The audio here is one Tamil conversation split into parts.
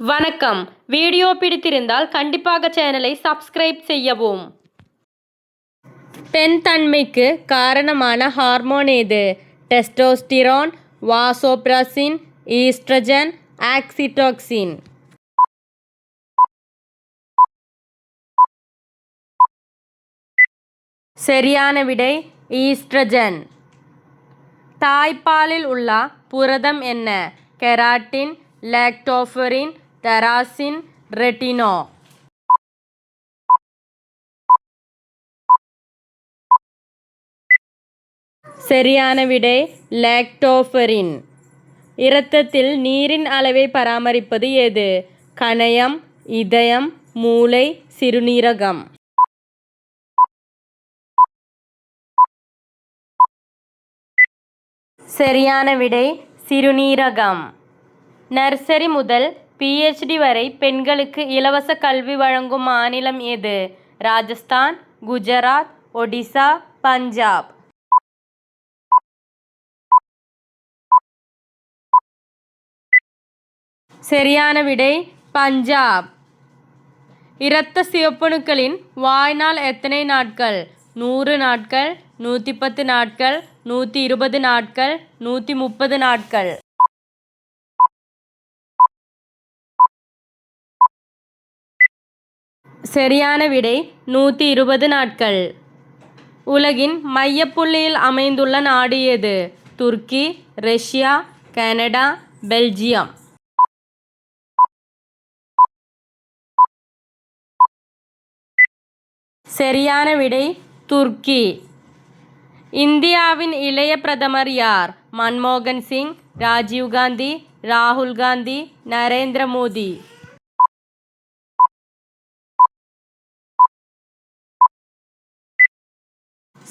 வணக்கம். வீடியோ பிடித்திருந்தால் கண்டிப்பாக சேனலை சப்ஸ்கிரைப் செய்யவும். பெண் தன்மைக்கு காரணமான ஹார்மோன் எது டெஸ்டோஸ்டிரான் வாசோப்ராசின் ஈஸ்ட்ரஜன் ஆக்சிடோக்சின். சரியான விடை ஈஸ்ட்ரஜன். தாய்ப்பாலில் உள்ள புரதம் என்ன? கெராட்டின் லாக்டோஃபரின் தெராசின் ரெட்டினோ சரியான விடை லேக்டோஃபரின் இரத்தத்தில் நீரின் அளவை பராமரிப்பது எது? கணையம் இதயம் மூளை சிறுநீரகம். சரியான விடை சிறுநீரகம். நர்சரி முதல் பிஹெச்டி வரை பெண்களுக்கு இலவச கல்வி வழங்கும் மாநிலம் எது? ராஜஸ்தான் குஜராத் ஒடிசா பஞ்சாப். சரியான விடை பஞ்சாப். இரத்த சிவப்பணுக்களின் வாய்நாள் எத்தனை நாட்கள்? நூறு நாட்கள் நூற்றி பத்து நாட்கள் நூற்றி இருபது நாட்கள் நூற்றி முப்பது நாட்கள். சரியான விடை நூற்றி இருபது நாட்கள். உலகின் மையப்புள்ளியில் அமைந்துள்ள நாடு எது? துருக்கி ரஷ்யா கனடா பெல்ஜியம். சரியான விடை துர்க்கி. இந்தியாவின் இளைய பிரதமர் யார்? மன்மோகன் சிங் ராஜீவ் காந்தி ராகுல் காந்தி நரேந்திர மோடி.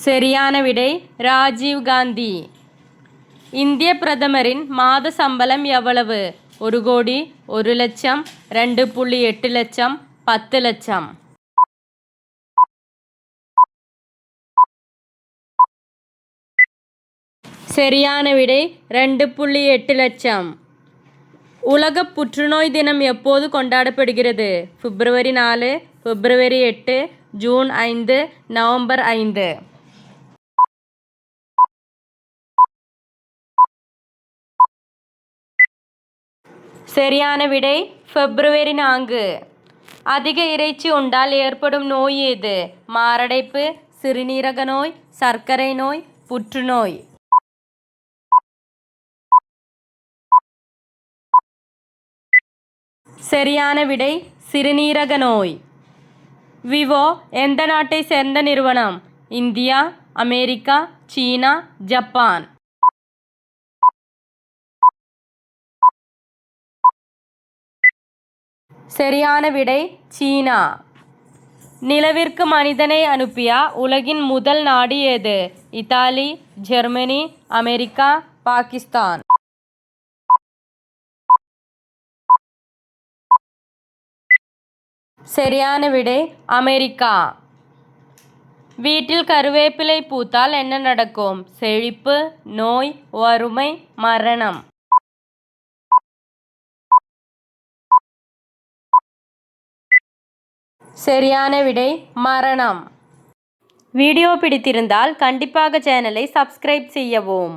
சரியான விடை ராஜீவ் காந்தி. இந்திய பிரதமரின் மாத சம்பளம் எவ்வளவு? ஒரு கோடி ஒரு லட்சம் ரெண்டு புள்ளி எட்டு லட்சம் பத்து லட்சம். சரியான விடை ரெண்டு புள்ளி எட்டு லட்சம். உலக புற்றுநோய் தினம் எப்போது கொண்டாடப்படுகிறது? பிப்ரவரி நாலு பிப்ரவரி எட்டு ஜூன் ஐந்து நவம்பர் ஐந்து. சரியான விடை பிப்ரவரி நான்கு. அதிக இறைச்சி உண்டால் ஏற்படும் நோய் எது? மாரடைப்பு சிறுநீரக நோய் சர்க்கரை நோய் புற்றுநோய். சரியான விடை சிறுநீரக நோய். விவோ எந்த நாட்டை சேர்ந்த நிறுவனம்? இந்தியா அமெரிக்கா சீனா ஜப்பான். சரியான விடை சீனா. நிலவிற்கு மனிதனை அனுப்பிய உலகின் முதல் நாடு எது? Italy Germany America Pakistan. சரியான விடை அமெரிக்கா. வீட்டில் கருவேப்பிலை பூத்தால் என்ன நடக்கும்? செழிப்பு நோய் வறுமை மரணம். சரியான விடை மரணம். வீடியோ பிடித்திருந்தால் கண்டிப்பாக சேனலை சப்ஸ்கிரைப் செய்யவும்.